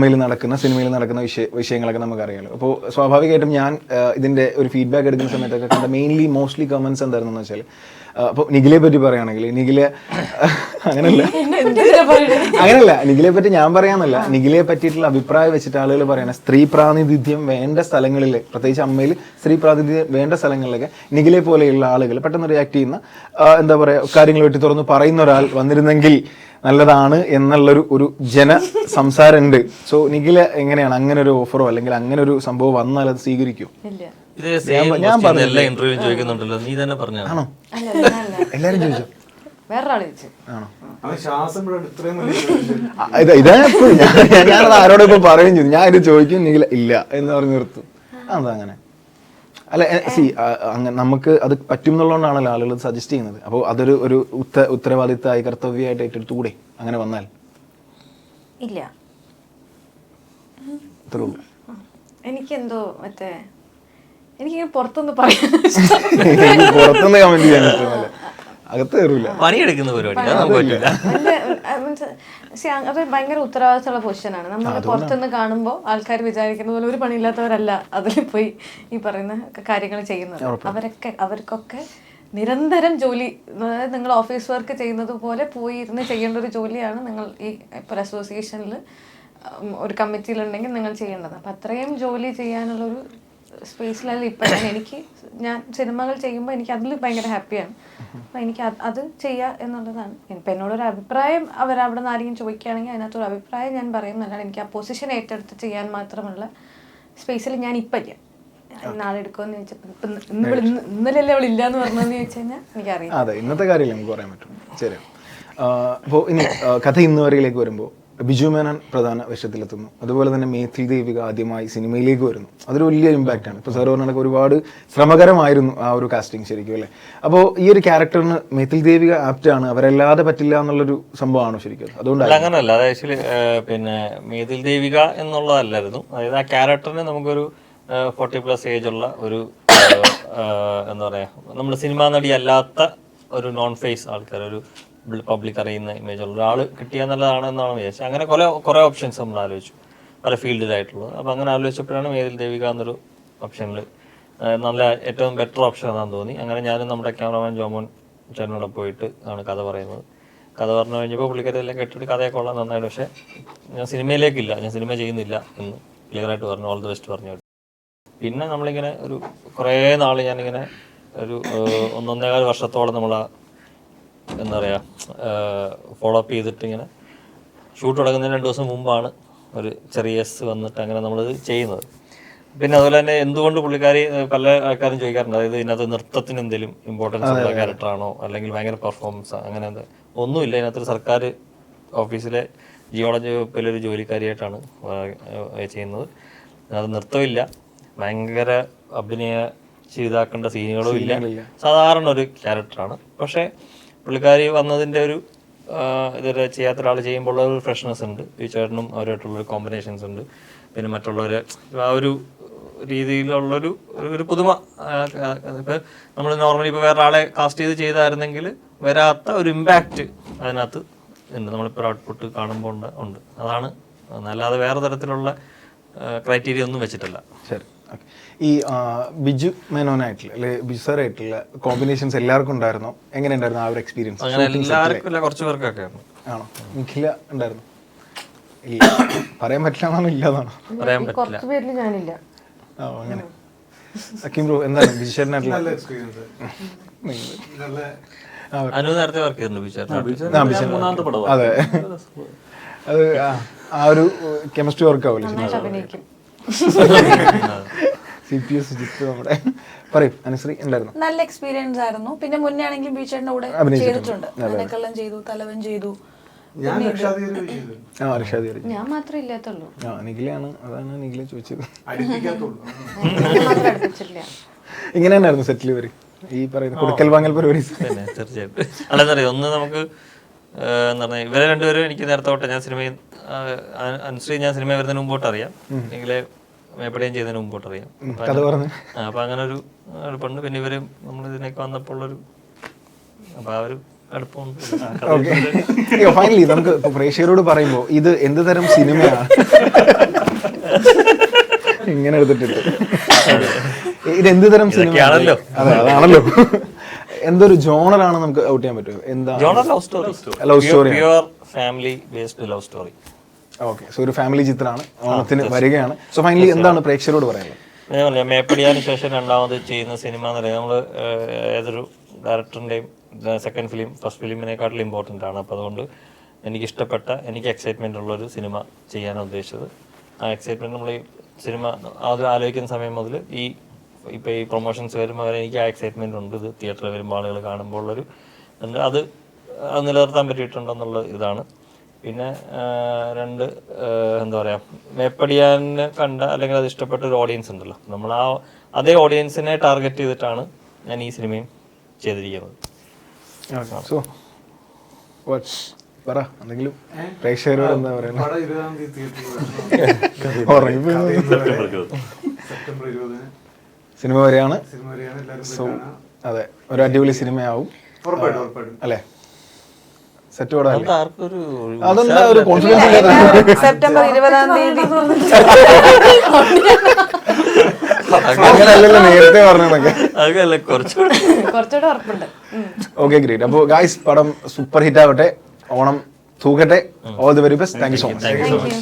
അമ്മയിൽ നടക്കുന്ന സിനിമയിൽ നടക്കുന്ന വിഷയ വിഷയങ്ങളൊക്കെ നമുക്കറിയാലോ. അപ്പോൾ സ്വാഭാവികമായിട്ടും ഞാൻ ഇതിന്റെ ഒരു ഫീഡ്ബാക്ക് എടുക്കുന്ന സമയത്തൊക്കെ കണ്ട മെയിൻലി മോസ്റ്റ്ലി കമൻസ് എന്തായിരുന്നു വെച്ചാൽ അപ്പോൾ നിഖിലെ പറ്റി പറയുകയാണെങ്കിൽ നിഖിൽ അങ്ങനല്ല. അങ്ങനല്ല നിഖിലെ പറ്റി ഞാൻ പറയാന്നല്ല. നിഖിലെ പറ്റിയിട്ടുള്ള അഭിപ്രായം വെച്ചിട്ട് ആളുകൾ പറയണ സ്ത്രീ പ്രാതിനിധ്യം വേണ്ട സ്ഥലങ്ങളിൽ പ്രത്യേകിച്ച് അമ്മയിൽ സ്ത്രീ പ്രാതിനിധ്യം വേണ്ട സ്ഥലങ്ങളിലൊക്കെ നിഖിലെ പോലെയുള്ള ആളുകൾ പെട്ടെന്ന് റിയാക്ട് ചെയ്യുന്ന എന്താ പറയുക കാര്യങ്ങൾ വെട്ടി തുറന്ന് പറയുന്ന ഒരാൾ വന്നിരുന്നെങ്കിൽ നല്ലതാണ് എന്നുള്ളൊരു ഒരു ജന സംസാരമുണ്ട്. സോ നിഖില എങ്ങനെയാണ്? അങ്ങനെ ഒരു ഓഫറോ അല്ലെങ്കിൽ അങ്ങനെ ഒരു സംഭവം വന്നാൽ അത് സ്വീകരിക്കും? ഇത് എല്ലാ ഇന്റർവ്യൂവിലും ചോദിക്കുന്നുണ്ടല്ലോ. നീ തന്നെ പറഞ്ഞു ആണോ? അല്ല ഞാനല്ല എല്ലാരും ചോദിച്ചോ? വേറൊരാൾ ചോദിച്ചു. ആണോ? അവൻ ശ്വാസം ഇവിടെ ഇത്രയും വലിയ ആ, ഇത് ഇതാ എപ്പോഴും ഞാൻ ഞാനത് ആരോടും ഇപ്പൊ പറയുകയും ചെയ്തു. ഞാൻ ഇത് ചോദിക്കും ഇല്ല എന്ന് പറഞ്ഞ് നിർത്തും. അതങ്ങനെ അങ്ങനെ. അല്ല സി അങ്ങനെ നമുക്ക് അത് പറ്റും എന്നുള്ളതുകൊണ്ടാണല്ലോ ആളുകൾ സജസ്റ്റ് ചെയ്യുന്നത്. അപ്പോൾ അതൊരു ഒരു ഉത്ത ഉത്തരവാദിത്തമായി കർത്തവ്യമായിട്ട് ഏറ്റെടുത്തുകൂടെ അങ്ങനെ വന്നാൽ? ഇല്ല. എനിക്ക് എന്തോ എനിക്കെന്തോ മറ്റേ എനിക്ക് പുറത്തൊന്ന് പറയാൻ പുറത്തൊന്ന് കമന്റ് ചെയ്യാൻ അകത്ത് കയറൂല. പണിയെടുക്കുന്ന പരിപാടി അത്. ഭയങ്കര ഉത്തരവാദിത്തമുള്ള പൊസിഷനാണ് നമ്മൾ പുറത്തുനിന്ന് കാണുമ്പോൾ ആൾക്കാർ വിചാരിക്കുന്ന പോലെ ഒരു പണിയില്ലാത്തവരല്ല അതിൽ പോയി ഈ പറയുന്ന കാര്യങ്ങൾ ചെയ്യുന്നത്. അവരൊക്കെ അവർക്കൊക്കെ നിരന്തരം ജോലി അതായത് നിങ്ങൾ ഓഫീസ് വർക്ക് ചെയ്യുന്നത് പോലെ പോയി ഇരുന്ന് ചെയ്യേണ്ട ഒരു ജോലിയാണ് നിങ്ങൾ ഈ ഇപ്പോൾ അസോസിയേഷനിൽ ഒരു കമ്മിറ്റിയിലുണ്ടെങ്കിൽ നിങ്ങൾ ചെയ്യേണ്ടത്. അപ്പം അത്രയും ജോലി ചെയ്യാനുള്ളൊരു സ്പേസിലല്ല ഇപ്പം എനിക്ക് ഞാൻ സിനിമകൾ ചെയ്യുമ്പോൾ എനിക്ക് അതിൽ ഭയങ്കര ഹാപ്പിയാണ്. അപ്പം എനിക്ക് അത് ചെയ്യുക എന്നുള്ളതാണ്. ഇപ്പം എന്നോടൊരു അഭിപ്രായം അവരവിടെ നിന്ന് ആരെങ്കിലും ചോദിക്കുകയാണെങ്കിൽ അതിനകത്തൊരു അഭിപ്രായം ഞാൻ പറയുന്നതല്ലാതെ എനിക്ക് ആ പൊസിഷൻ ഏറ്റെടുത്ത് ചെയ്യാൻ മാത്രമുള്ള സ്പേസിൽ ഞാൻ ഇപ്പം എടുക്കുമെന്ന് ഇല്ല എന്ന് അതെ ഇന്നത്തെ കാര്യം പറയാൻ പറ്റും. ശരി. അപ്പോൾ ഇനി കഥ ഇന്ന് വരയിലേക്ക് ബിജു മേനോൻ പ്രധാന വേഷത്തിലെത്തുന്നു. അതുപോലെ തന്നെ മേഥിൽ ദേവിക ആദ്യമായി സിനിമയിലേക്ക് വരുന്നു. അതൊരു വലിയ ഇമ്പാക്റ്റ് ആണ്. ഇപ്പോൾ സാർ പറഞ്ഞാൽ ഒരുപാട് ശ്രമകരമായിരുന്നു ആ ഒരു കാസ്റ്റിംഗ് ശരിക്കും അല്ലേ? അപ്പോൾ ഈ ഒരു ക്യാരക്ടറിന് മേഥിൽ ദേവിക ആപ്റ്റ് ആണ്. അവരല്ലാതെ പറ്റില്ല എന്നുള്ളൊരു സംഭവമാണോ ശരിക്കും? അതുകൊണ്ട് അങ്ങനല്ല. അത് ആക്ച്വലി പിന്നെ മേഥിൽ ദേവിക എന്നുള്ളതല്ലായിരുന്നു. അതായത് ആ ക്യാരക്ടറിന് നമുക്കൊരു ഫോർട്ടി പ്ലസ് ഏജ് ഉള്ള ഒരു എന്താ പറയാ നമ്മുടെ സിനിമാ നടി അല്ലാത്ത ഒരു നോൺ ഫേസ് ആൾക്കാർ ഒരു പബ്ലിക് അറിയുന്ന ഇമേജ് ഉള്ള ഒരാൾ കിട്ടിയാൽ നല്ലതാണ് എന്നാണ് വിചാരിച്ചത്. അങ്ങനെ കുറെ കുറെ ഓപ്ഷൻസ് നമ്മൾ ആലോചിച്ചു. പല ഫീൽഡിലായിട്ടുള്ളത് അപ്പോൾ അങ്ങനെ ആലോചിച്ചപ്പോഴാണ് മേതിൽ ദേവിക എന്നൊരു ഓപ്ഷനിൽ നല്ല ഏറ്റവും ബെറ്റർ ഓപ്ഷൻ ആണെന്ന് തോന്നി. അങ്ങനെ ഞാനും നമ്മുടെ ക്യാമറമാൻ ജോമോൻ ചേട്ടനോടെ പോയിട്ട് ആണ് കഥ പറയുന്നത്. കഥ പറഞ്ഞു കഴിഞ്ഞപ്പോൾ പുള്ളിക്കാരെല്ലാം കേട്ടിട്ട് കഥയൊക്കെ കൊള്ളാൻ നന്നായിട്ട്. പക്ഷേ ഞാൻ സിനിമയിലേക്കില്ല. ഞാൻ സിനിമ ചെയ്യുന്നില്ല എന്ന് ക്ലിയർ ആയിട്ട് പറഞ്ഞു. ഓൾ ദി ബെസ്റ്റ് പറഞ്ഞു പിന്നെ നമ്മളിങ്ങനെ ഒരു കുറേ നാൾ ഞാനിങ്ങനെ ഒരു ഒന്നൊന്നേകാൽ വർഷത്തോളം നമ്മൾ എന്താ പറയുക ഫോളോ അപ്പ് ചെയ്തിട്ട് ഇങ്ങനെ ഷൂട്ട് തുടങ്ങുന്നതിന് രണ്ട് ദിവസം മുമ്പാണ് ഒരു ചെറിയ എസ് വന്നിട്ട് അങ്ങനെ നമ്മൾ ചെയ്യുന്നത്. പിന്നെ അതുപോലെ തന്നെ എന്തുകൊണ്ട് പുള്ളിക്കാരി പല ആൾക്കാരും ചോദിക്കാറുണ്ട്. അതായത് ഇതിനകത്ത് നൃത്തത്തിന് എന്തെങ്കിലും ഇമ്പോർട്ടൻസ് ഉള്ള ക്യാരക്ടറാണോ അല്ലെങ്കിൽ ഭയങ്കര പെർഫോമൻസ് അങ്ങനെ എന്ത്? ഒന്നുമില്ല. ഇതിനകത്തൊരു സർക്കാർ ഓഫീസിലെ ജിയോളജി വകുപ്പിലൊരു ജോലിക്കാരിയായിട്ടാണ് ചെയ്യുന്നത്. അത് നൃത്തമില്ല. ഭയങ്കര അഭിനയ ചെയ്താക്കേണ്ട സീനുകളും ഇല്ല. സാധാരണ ഒരു ക്യാരക്ടറാണ് പക്ഷേ പുള്ളിക്കാരി വന്നതിന്റെ ഒരു ഇതുവരെ ചെയ്യാത്ത ഒരാൾ ചെയ്യുമ്പോൾ ഒരു ഫ്രഷ്നെസ് ഉണ്ട്. ഈ ചേട്ടനും അവരുമായിട്ടുള്ള കോമ്പിനേഷൻസ് ഉണ്ട്. പിന്നെ മറ്റുള്ളവരെ ആ ഒരു രീതിയിലുള്ളൊരു ഒരു- പുതുമ ഇപ്പം നമ്മൾ നോർമലി ഇപ്പോൾ വേറെ ആളെ കാസ്റ്റ് ചെയ്ത് ചെയ്തായിരുന്നെങ്കിൽ വരാത്ത ഒരു ഇമ്പാക്റ്റ് അതിനകത്ത് ഉണ്ട്. നമ്മളിപ്പോൾ ഔട്ട്പുട്ട് കാണുമ്പോൾ ഉണ്ട്. അതാണ് അല്ലാതെ വേറെ തരത്തിലുള്ള ക്രൈറ്റീരിയ ഒന്നും വെച്ചിട്ടില്ല. ശരി. ഈ ബിജു മേനോനായിട്ടുള്ള അല്ലെ ബിജു സാറായിട്ടുള്ള കോമ്പിനേഷൻസ് എല്ലാവർക്കും ഉണ്ടായിരുന്നോ? എങ്ങനെ ഉണ്ടായിരുന്നു ആ ഒരു എക്സ്പീരിയൻസ് അങ്ങനെ എല്ലാവർക്കും ഇല്ല കുറച്ച് പേർക്കൊക്കെ ആണോ? നിഖില ഉണ്ടായിരുന്നു? ഇല്ല പറയാൻ പറ്റില്ല എന്നാണോ ഇല്ലാതാണോ പറയാൻ പറ്റില്ല. കുറച്ച് പേരിൽ ഞാനില്ല. ആ അങ്ങനെ. അക്കിം ബ്രോ എന്താണ് ബിജു ചേട്ടനായിട്ടുള്ള നല്ല എക്സ്പീരിയൻസ് നല്ല അനു നേരത്തെ വർക്ക് ചെയ്തിട്ടുണ്ട് അതെ. അത് ആ- ഒരു കെമിസ്ട്രി വർക്ക് ആവില്ല സി പി എസ് സുജിത്ത് നമ്മുടെ പറയും അനുശ്രീ ഉണ്ടായിരുന്നു? നല്ല എക്സ്പീരിയൻസ് ആയിരുന്നു. പിന്നെ മുന്നേ ആണെങ്കിൽ ബീച്ചേട്ടന്റെ കൂടെ. ചെയ്തിട്ടുണ്ട്. അതിനെക്കെല്ലാം ചെയ്തു തലവൻ ചെയ്തു. ഞാൻ മാത്രമേ ഇല്ലാത്തുള്ളൂ. ആ നിഖിലയാണ് അതാണ് നിഖില ചോദിച്ചത്. ഇങ്ങനെ തന്നെയായിരുന്നു സെറ്റിൽ വരെ ഈ പറയുന്ന കൊടുക്കൽ വാങ്ങൽ പരിപാടി. തീർച്ചയായിട്ടും. അല്ലെന്നറിയോ ഒന്ന് നമുക്ക് ഏഹ്, എന്താ പറയുക ഇവരെ രണ്ടുപേരും എനിക്ക് നേരത്തെ തൊട്ട് ഞാൻ സിനിമയിൽ അനുശ്രീ ഞാൻ സിനിമ വരുന്നതിന് മുമ്പോട്ട് അറിയാം. എങ്കിലെ മേപ്പടിയും ചെയ്തതിന് മുമ്പോട്ട് അറിയാം അപ്പൊ കഥ അങ്ങനെ- പറഞ്ഞ്. ആ, അപ്പൊ അങ്ങനെ ഒരു അടുപ്പുണ്ട് പിന്നെ ഇവർ നമ്മൾ ഇതിനൊക്കെ വന്നപ്പോൾ ഉള്ളൊരു അപ്പൊ ആ ഒരു ഫൈനലി നമുക്ക് പ്രേക്ഷകരോട് പറയുമ്പോൾ ഇത് എന്ത് തരം സിനിമയാണ്? ഇങ്ങനെ എടുത്തിട്ടുണ്ട് ഇത് എന്ത് തരം സിനിമയാണല്ലോ. അതെ അതാണല്ലോ. എന്തൊരു ജോണറാണ് നമുക്ക് ഔട്ട് ചെയ്യാൻ പറ്റുമോ എന്താ? Love story. Love story family based love story okay. So ഒരു ഫാമിലി ചിത്രമാണ്. ഓണത്തിന് വരികയാണ്. സോ ഫൈനലി എന്താണ് പ്രേക്ഷകരോട് പറയാനുള്ളത്? ഞാൻ മേപ്പടിയാന് ശേഷം രണ്ടാമത് ചെയ്യുന്ന സിനിമ എന്ന് പറയുന്നത് നമ്മൾ ഏതൊരു ഡയറക്ടറിന്റെയും സെക്കൻഡ് ഫിലിം ഫസ്റ്റ് ഫിലിമിനെക്കാട്ടിലും ഇമ്പോർട്ടന്റ് ആണ്. അപ്പോൾ അതുകൊണ്ട് എനിക്ക് ഇഷ്ടപ്പെട്ട എനിക്ക് എക്സൈറ്റ്മെന്റ് ഉള്ള ഒരു സിനിമ ചെയ്യാനാണ് ഉദ്ദേശിച്ചത്. ആ എക്സൈറ്റ്മെന്റ് നമ്മൾ ഈ സിനിമ അത് ആലോചിക്കുന്ന സമയം മുതൽ ഈ ഇപ്പോൾ ഈ പ്രൊമോഷൻസ് വരുമ്പോൾ വരെ എനിക്ക് ആ എക്സൈറ്റ്മെന്റ് ഉണ്ട്. ഇത് തിയേറ്ററിൽ വരുമ്പോൾ ആളുകൾ കാണുമ്പോൾ ഉള്ളൊരു അത് നിലനിർത്താൻ പറ്റിയിട്ടുണ്ടെന്നുള്ള ഇതാണ്. പിന്നെ രണ്ട് എന്താ പറയുക മേപ്പടിയാനെ കണ്ട അല്ലെങ്കിൽ അത് ഇഷ്ടപ്പെട്ട ഒരു ഓഡിയൻസ് ഉണ്ടല്ലോ. നമ്മൾ ആ അതേ ഓഡിയൻസിനെ ടാർഗറ്റ് ചെയ്തിട്ടാണ് ഞാൻ ഈ സിനിമയും ചെയ്തിരിക്കുന്നത്. സോ പറ എന്തെങ്കിലും പ്രേക്ഷകരോട് എന്താ പറയുന്നത്? സിനിമ വരെയാണ്. സോ അതെ ഒരു അടിപൊളി സിനിമയാവും. അല്ലേ? സെറ്റ് അതെന്താ ഒരു കോൺഫിഡൻസ് സെപ്റ്റംബർ ഇരുപതാം തീയതി. നേരത്തെ പറഞ്ഞതൊക്കെ. കുറച്ചുകൂടി ഉറപ്പുണ്ട്. ഓക്കെ ഗ്രേറ്റ് അപ്പോൾ ഗായ്സ് പടം സൂപ്പർ ഹിറ്റ് ആവട്ടെ. Onam തൂക്കട്ടെ. All the very best thank you so much.